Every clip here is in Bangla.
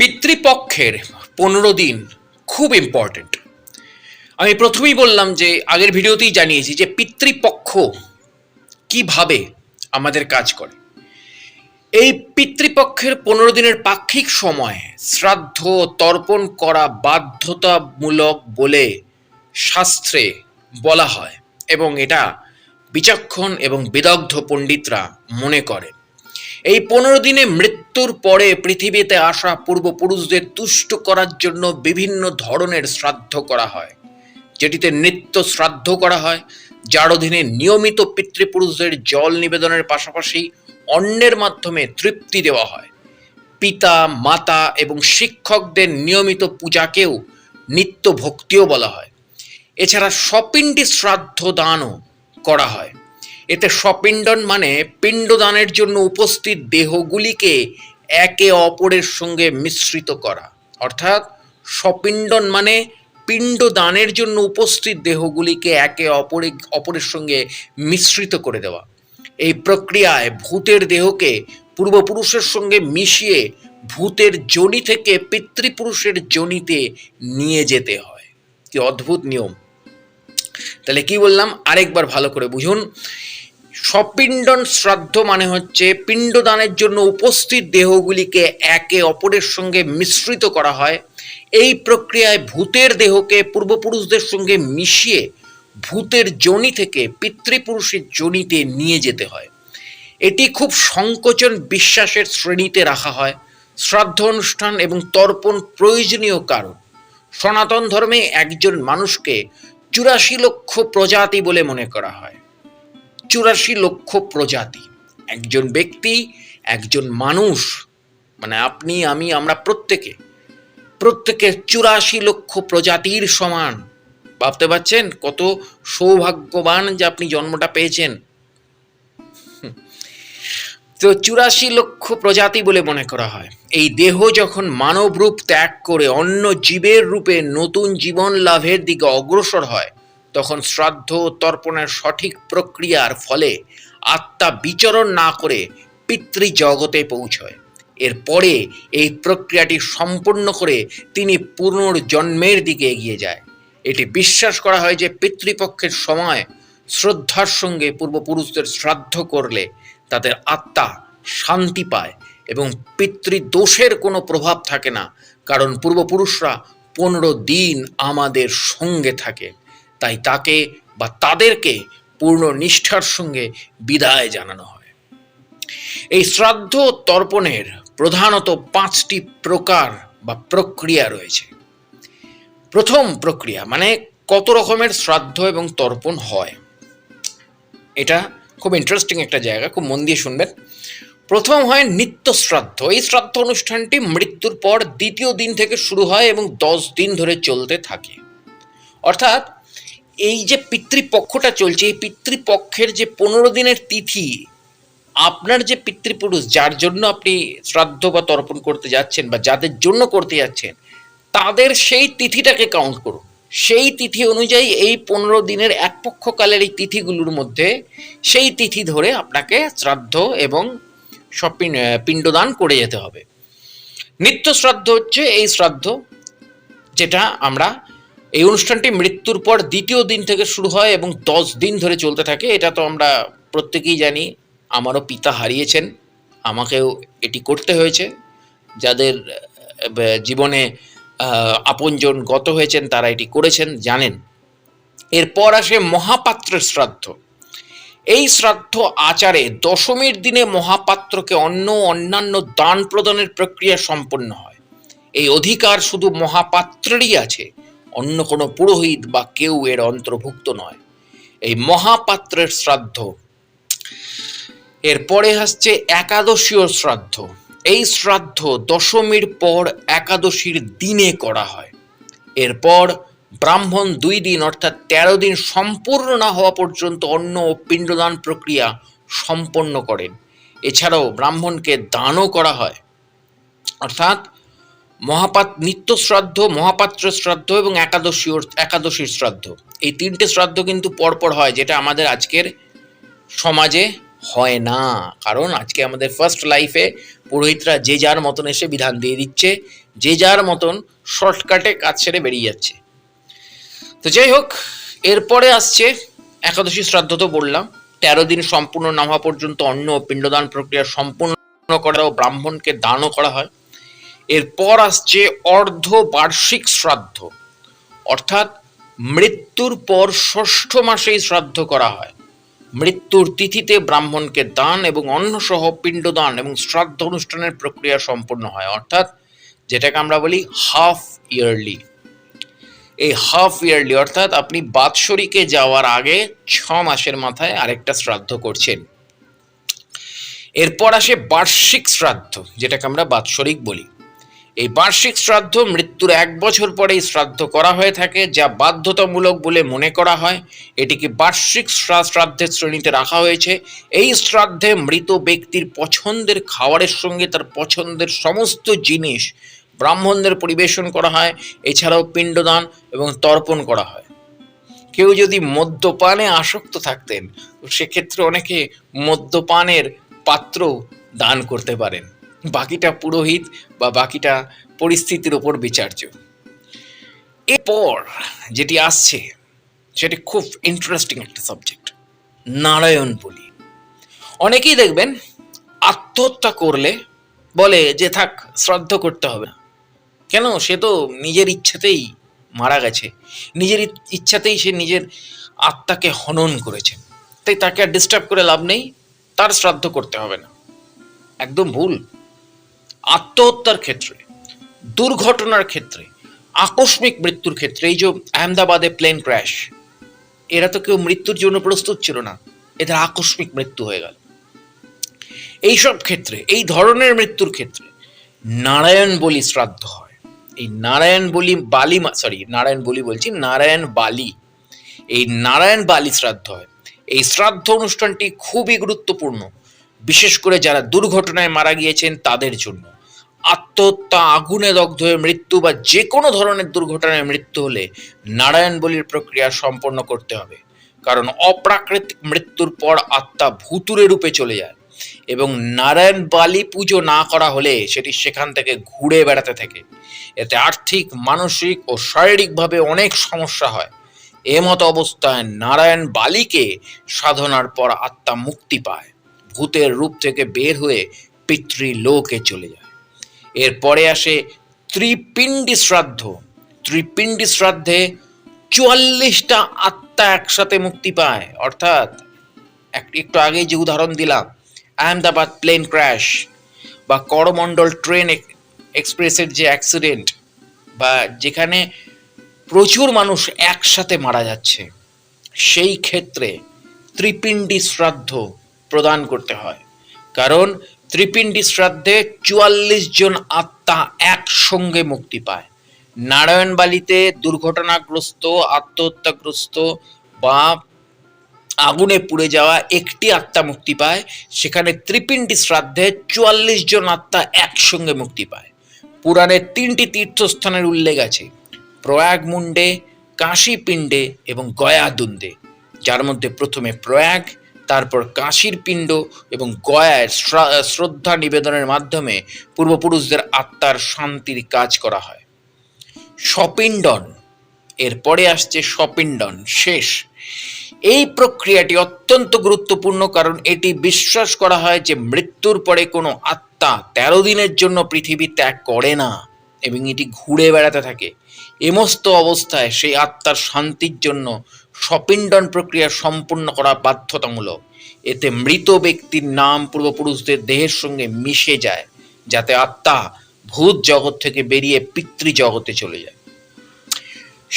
পিতৃপক্ষের পনেরো দিন খুব ইম্পর্টেন্ট আমি প্রথমেই বললাম যে, আগের ভিডিওতেই জানিয়েছি যে, পিতৃপক্ষ কীভাবে আমাদের কাজ করে। এই পিতৃপক্ষের পনেরো দিনের পাক্ষিক সময় শ্রাদ্ধ, তর্পণ করা বাধ্যতামূলক বলে শাস্ত্রে বলা হয় এবং এটা বিচক্ষণ এবং বিদগ্ধ পণ্ডিতরা মনে করেন। এই পনেরো দিনে মৃত্যুর পরে পৃথিবীতে আসা পূর্বপুরুষদের তুষ্ট করার জন্য বিভিন্ন ধরনের শ্রাদ্ধ করা হয়। যেটিতে নিত্য শ্রাদ্ধ করা হয়, যার অধীনে নিয়মিত পিতৃপুরুষদের জল নিবেদনের পাশাপাশি অন্যের মাধ্যমে তৃপ্তি দেওয়া হয়। পিতা, মাতা এবং শিক্ষকদের নিয়মিত পূজাকেও নিত্য ভক্তিও বলা হয়। এছাড়া সপিণ্ডি শ্রাদ্ধ দানও করা হয়। এতে সপিণ্ডন মানে পিণ্ডদানের জন্য উপস্থিত দেহগুলিকে একে অপরের সঙ্গে মিশ্রিত করা। অর্থাৎ সপিণ্ডন মানে পিণ্ডদানের জন্য উপস্থিত দেহগুলিকে একে অপরে, অপরের সঙ্গে মিশ্রিত করে দেওয়া। এই প্রক্রিয়ায় ভূতের দেহকে পূর্বপুরুষের সঙ্গে মিশিয়ে ভূতের যোনি থেকে পিতৃপুরুষের যোনিতে নিয়ে যেতে হয়। কি অদ্ভুত নিয়ম। তাহলে কি বললাম? আরেকবার ভালো করে বুঝুন। সপিণ্ডন শ্রাদ্ধ মানে হচ্ছে পিণ্ডদানের জন্য উপস্থিত দেহগুলিকে একে অপরের সঙ্গে মিশ্রিত করা হয়। এই প্রক্রিয়ায় ভূতের দেহকে পূর্বপুরুষদের সঙ্গে মিশিয়ে ভূতের যোনি থেকে পিতৃপুরুষের যোনিতে নিয়ে যেতে হয়। এটি খুব সংকোচন বিশ্বাসের শ্রেণীতে রাখা হয়। শ্রাদ্ধ অনুষ্ঠান এবং তর্পণ প্রয়োজনীয় কারণ। সনাতন ধর্মে একজন মানুষকে চুরাশি লক্ষ প্রজাতি বলে মনে করা হয়। চুরাশি লক্ষ প্রজাতি। একজন ব্যক্তি, একজন মানুষ মানে আপনি, আমি, আমরা প্রত্যেকে প্রত্যেকে চুরাশি লক্ষ প্রজাতির সমান। ভাবতে পারছেন? কত সৌভাগ্যবান যে আপনি জন্মটা পেয়েছেন। তো চুরাশি লক্ষ প্রজাতি বলে মনে করা হয়। এই দেহ যখন মানব রূপ ত্যাগ করে অন্য জীবের রূপে নতুন জীবন লাভের দিকে অগ্রসর হয় তখন শ্রাদ্ধ তর্পণের সঠিক প্রক্রিয়ার ফলে আত্মা বিচরণ না করে পিতৃজগতে পৌঁছয়। এরপরে এই প্রক্রিয়াটি সম্পূর্ণ করে তিনি পুনর্জন্মের দিকে এগিয়ে যায়। এটি বিশ্বাস করা হয় যে পিতৃপক্ষের সময় শ্রদ্ধার সঙ্গে পূর্বপুরুষদের শ্রাদ্ধ করলে তাদের আত্মা শান্তি পায় এবং পিতৃদোষের কোনো প্রভাব থাকে না, কারণ পূর্বপুরুষরা পনেরো দিন আমাদের সঙ্গে থাকে। তাই তাকে বা তাদেরকে পূর্ণ নিষ্ঠার সঙ্গে বিদায় জানানো হয়। এই শ্রাদ্ধ তর্পণের প্রধানত পাঁচটি প্রকার বা প্রক্রিয়া রয়েছে। প্রথম প্রক্রিয়া মানে কত রকমের শ্রাদ্ধ এবং তর্পণ হয়? এটা খুব ইন্টারেস্টিং একটা জায়গা, খুব মন দিয়ে শুনবেন। প্রথম হয় নিত্য শ্রাদ্ধ। এই শ্রাদ্ধ অনুষ্ঠানটি মৃত্যুর পর দ্বিতীয় দিন থেকে শুরু হয় এবং দশ দিন ধরে চলতে থাকে। অর্থাৎ এই যে পিতৃপক্ষটা চলছে, এই পিতৃপক্ষের যে পনেরো দিনের তিথি, আপনার যে পিতৃপুরুষ, যার জন্য আপনি শ্রাদ্ধ বা তর্পণ করতে যাচ্ছেন বা যাদের জন্য করতে যাচ্ছেন, তাদের সেই তিথিটাকে কাউন্ট করুন। সেই তিথি অনুযায়ী এই পনেরো দিনের এক পক্ষকালের এই তিথিগুলোর মধ্যে সেই তিথি ধরে আপনাকে শ্রাদ্ধ এবং সব পিণ্ডদান করে যেতে হবে। নিত্য শ্রাদ্ধ হচ্ছে এই শ্রাদ্ধ, যেটা আমরা এই অনুষ্ঠানটি মৃত্যুর পর দ্বিতীয় দিন থেকে শুরু হয় এবং দশ দিন ধরে চলতে থাকে। এটা তো আমরা প্রত্যেকেই জানি। আমারও পিতা হারিয়েছেন। আমাকেও এটি করতে হয়েছে। যাদের জীবনে আপনজন গত হয়েছেন, তারা এটি করেছেন, জানেন। এরপর আসে মহাপাত্রের শ্রাদ্ধ। এই শ্রাদ্ধ আচারে দশমীর দিনে মহাপাত্রকে অন্য অন্যান্য দান প্রদানের প্রক্রিয়া সম্পন্ন হয়। এই অধিকার শুধু মহাপাত্রেরই আছে। অন্য কোনো পুরোহিত বা কেউ এর অন্তর্ভুক্ত নয়। এই মহাপাত্রের শ্রাদ্ধ। এরপরে আসছে একাদশীয় শ্রাদ্ধ। এই শ্রাদ্ধ দশমীর পর একাদশীর দিনে করা হয়। এরপর ব্রাহ্মণ দুই দিন অর্থাৎ তেরো দিন সম্পূর্ণ না হওয়া পর্যন্ত অন্ন ও পিণ্ডদান প্রক্রিয়া সম্পন্ন করেন। এছাড়াও ব্রাহ্মণকে দানও করা হয়। অর্থাৎ মহাপাত নিত্য শ্রাদ্ধ মহাপাত্র শ্রাদ্ধ এবং একাদশী একাদশীর শ্রাদ্ধ। এই তিনটে শ্রাদ্ধ কিন্তু পরপর হয়, যেটা আমাদের আজকের সমাজে হয় না। কারণ আজকে আমাদের ফার্স্ট লাইফে পুরোহিতরা যে যার মতন এসে বিধান দিয়ে দিচ্ছে, যে যার মতন শর্টকাটে কাজ সেরে বেরিয়ে যাচ্ছে। তো যাই হোক, এরপরে আসছে একাদশী শ্রাদ্ধ তো বললাম। তেরো দিন সম্পূর্ণ না হওয়া পর্যন্ত অন্ন ও পিণ্ডদান প্রক্রিয়া সম্পূর্ণ করা ও ব্রাহ্মণকে দানও করা হয়। এরপর আসছে অর্ধ বার্ষিক শ্রাদ্ধ। অর্থাৎ মৃত্যুর পর ষষ্ঠ মাসেই শ্রাদ্ধ করা হয়। মৃত্যুর তিথিতে ব্রাহ্মণকে দান এবং অন্নসহ পিণ্ডদান এবং শ্রাদ্ধ অনুষ্ঠানের প্রক্রিয়া সম্পূর্ণ হয়। অর্থাৎ যেটাকে আমরা বলি হাফ ইয়ারলি। এই হাফ ইয়ারলি অর্থাৎ আপনি বাৎসরিকে যাওয়ার আগে ছ মাসের মাথায় আরেকটা শ্রাদ্ধ করছেন। এরপর আসে বার্ষিক শ্রাদ্ধ, যেটাকে আমরা বাৎসরিক বলি। এই বার্ষিক শ্রাদ্ধ মৃত্যুর এক বছর পরেই শ্রাদ্ধ করা হয়ে থাকে, যা বাধ্যতামূলক বলে মনে করা হয়। এটিকে বার্ষিক শ্রাদ্ধের শ্রেণীতে রাখা হয়েছে। এই শ্রাদ্ধে মৃত ব্যক্তির পছন্দের খাবারের সঙ্গে তার পছন্দের সমস্ত জিনিস ব্রাহ্মণদের পরিবেশন করা হয়। এছাড়াও পিণ্ডদান এবং তর্পণ করা হয়। কেউ যদি মদ্যপানে আসক্ত থাকতেন সেক্ষেত্রে অনেকে মদ্যপানের পাত্র দান করতে পারেন। বাকিটা পুরোহিত বা বাকিটা পরিস্থিতির ওপর বিচার্য। এরপর যেটি আসছে, সেটি খুব ইন্টারেস্টিং একটা সাবজেক্ট নারায়ণ বলি অনেকেই দেখবেন আত্মহত্যা করলে বলে যে, থাক, শ্রাদ্ধ করতে হবে। না কেন? সে তো নিজের ইচ্ছাতেই মারা গেছে। নিজের ইচ্ছাতেই সে নিজের আত্মাকে হনন করেছে। তাই তাকে আর ডিস্টার্ব করে লাভ নেই, তার শ্রাদ্ধ করতে হবে না। একদম ভুল। আত্মহত্যার ক্ষেত্রে, দুর্ঘটনার ক্ষেত্রে, আকস্মিক মৃত্যুর ক্ষেত্রে, এই যে আহমেদাবাদে প্লেন ক্র্যাশ এরা তো কেউ মৃত্যুর জন্য প্রস্তুত ছিল না, এদের আকস্মিক মৃত্যু হয়ে গেল। এইসব ক্ষেত্রে, এই ধরনের মৃত্যুর ক্ষেত্রে, নারায়ণ বলি শ্রাদ্ধ হয়। এই নারায়ণ বলি বালি সরি নারায়ণ বলি বলছি নারায়ণ বালি। এই নারায়ণ বালি শ্রাদ্ধ হয়। এই শ্রাদ্ধ অনুষ্ঠানটি খুবই গুরুত্বপূর্ণ, বিশেষ করে যারা দুর্ঘটনায় মারা গিয়েছেন তাদের জন্য। আত্মহত্যা, আগুনে দগ্ধ হয়ে মৃত্যু বা যে কোনো ধরনের দুর্ঘটনায় মৃত্যু হলে নারায়ণ বলির প্রক্রিয়া সম্পন্ন করতে হবে। কারণ অপ্রাকৃতিক মৃত্যুর পর আত্মা ভুতুরে রূপে চলে যায় এবং নারায়ণ বালি পুজো না করা হলে সেটি সেখান থেকে ঘুরে বেড়াতে থাকে। এতে আর্থিক, মানসিক ও শারীরিকভাবে অনেক সমস্যা হয়। এমত অবস্থায় নারায়ণ বালিকে সাধনার পর আত্মা মুক্তি পায়। ভূতের রূপ থেকে বের হয়ে পিতৃলোকে চলে যায়। এরপরে আসে ত্রিপিণ্ডি শ্রাদ্ধ। ত্রিপিণ্ডি শ্রাদ্ধে চুয়াল্লিশটা আত্মা একসাথে মুক্তি পায়। অর্থাৎ এক- একটু আগেই যে উদাহরণ দিলাম, আহমেদাবাদ প্লেন ক্র্যাশ বা করমণ্ডল ট্রেন এক- এক্সপ্রেসের যে অ্যাক্সিডেন্ট বা যেখানে প্রচুর মানুষ একসাথে মারা যাচ্ছে, সেই ক্ষেত্রে ত্রিপিণ্ডি শ্রাদ্ধ প্রদান করতে হয়। কারণ ত্রিপিণ্ডি শ্রাদ্ধে চুয়াল্লিশ জন আত্মা একসঙ্গে মুক্তি পায়। নারায়ণবালিতে দুর্ঘটনাগ্রস্ত, আত্মহত্যাগ্রস্ত বা আগুনে পুড়ে যাওয়া একটি আত্মা মুক্তি পায়। সেখানে ত্রিপিণ্ডি শ্রাদ্ধে চুয়াল্লিশ জন আত্মা একসঙ্গে মুক্তি পায়। পুরাণের তিনটি তীর্থস্থানের উল্লেখ আছে, প্রয়াগ মুন্ডে কাশীপিণ্ডে এবং গয়াদুন্দে যার মধ্যে প্রথমে প্রয়াগ তারপর কাশীর পিণ্ড এবং গয়ায় শ্রদ্ধা নিবেদনের মাধ্যমে পূর্বপুরুষদের আত্মার শান্তির কাজ করা হয়। সপিণ্ডন এরপরে আসছে সপিণ্ডন শেষ। এই প্রক্রিয়াটি অত্যন্ত গুরুত্বপূর্ণ কারণ এটি বিশ্বাস করা হয় যে মৃত্যুর পরে কোনো আত্মা তেরো দিনের জন্য পৃথিবী ত্যাগ করে না এবং এটি ঘুরে বেড়াতে থাকে। এমস্ত অবস্থায় সেই আত্মার শান্তির জন্য সপিণ্ডন প্রক্রিয়া সম্পূর্ণ করা বাধ্যতামূলক। এতে মৃত ব্যক্তির নাম পূর্বপুরুষদের দেহের সঙ্গে মিশে যায়, যাতে আত্মা ভূত জগৎ থেকে বেরিয়ে পিতৃ জগতে চলে যায়।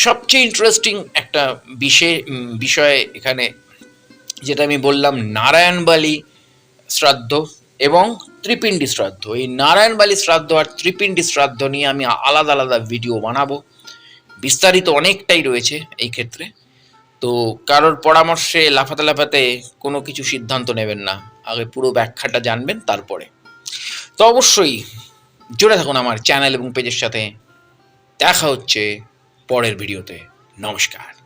সবচেয়ে ইন্টারেস্টিং একটা বিষয় বিষয় এখানে, যেটা আমি বললাম নারায়ণবালি শ্রাদ্ধ এবং ত্রিপিণ্ডি শ্রাদ্ধ। এই নারায়ণবালি শ্রাদ্ধ আর ত্রিপিণ্ডি শ্রাদ্ধ নিয়ে আমি আলাদা আলাদা ভিডিও বানাবো। বিস্তারিত অনেকটাই রয়েছে এই ক্ষেত্রে। তো কারোর পরামর্শে লাফাতে লাফাতে কোনো কিছু সিদ্ধান্ত নেবেন না। আগে পুরো ব্যাখ্যাটা জানবেন, তারপরে। তো অবশ্যই জুড়ে থাকুন আমার চ্যানেল এবং পেজের সাথে। দেখা হচ্ছে পরের ভিডিওতে। নমস্কার।